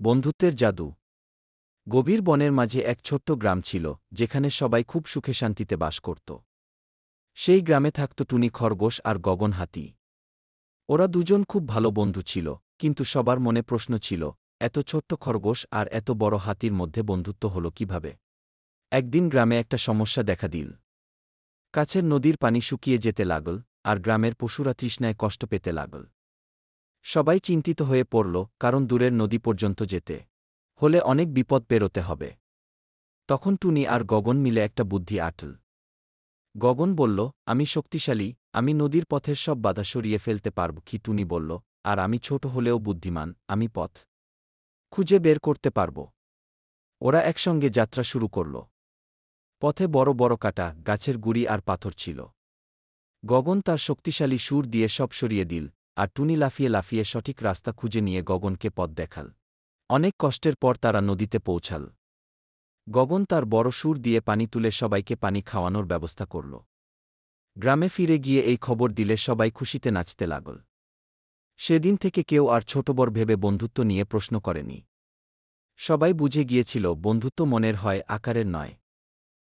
বন্ধুত্বের জাদু। গভীর বনের মাঝে এক ছোট্ট গ্রাম ছিল, যেখানে সবাই খুব সুখে শান্তিতে বাস করত। সেই গ্রামে থাকত টুনি খরগোশ আর গগন হাতি। ওরা দুজন খুব ভালো বন্ধু ছিল, কিন্তু সবার মনে প্রশ্ন ছিল, এত ছোট্ট খরগোশ আর এত বড় হাতির মধ্যে বন্ধুত্ব হল কীভাবে? একদিন গ্রামে একটা সমস্যা দেখা দিল। কাছের নদীর পানি শুকিয়ে যেতে লাগল, আর গ্রামের পশুরা তৃষ্ণায় কষ্ট পেতে লাগল। সবাই চিন্তিত হয়ে পড়ল, কারণ দূরের নদী পর্যন্ত যেতে হলে অনেক বিপদ পেরোতে হবে। তখন টুনি আর গগন মিলে একটা বুদ্ধি আটল। গগন বলল, আমি শক্তিশালী, আমি নদীর পথের সব বাধা সরিয়ে ফেলতে পারব, কি টুনি বলল, আর আমি ছোট হলেও বুদ্ধিমান, আমি পথ খুঁজে বের করতে পারব। ওরা একসঙ্গে যাত্রা শুরু করল। পথে বড় বড় কাটা, গাছের গুড়ি আর পাথর ছিল। গগন তার শক্তিশালী সুর দিয়ে সব সরিয়ে দিল আর টুনি লাফিয়ে লাফিয়ে সঠিক রাস্তা খুঁজে নিয়ে গগনকে পথ দেখাল। অনেক কষ্টের পর তারা নদীতে পৌঁছাল। গগন তার বড় সুর দিয়ে পানি তুলে সবাইকে পানি খাওয়ানোর ব্যবস্থা করল। গ্রামে ফিরে গিয়ে এই খবর দিলে সবাই খুশিতে নাচতে লাগল। সেদিন থেকে কেউ আর ছোটবর ভেবে বন্ধুত্ব নিয়ে প্রশ্ন করেনি। সবাই বুঝে গিয়েছিল, বন্ধুত্ব মনের হয়, আকারের নয়।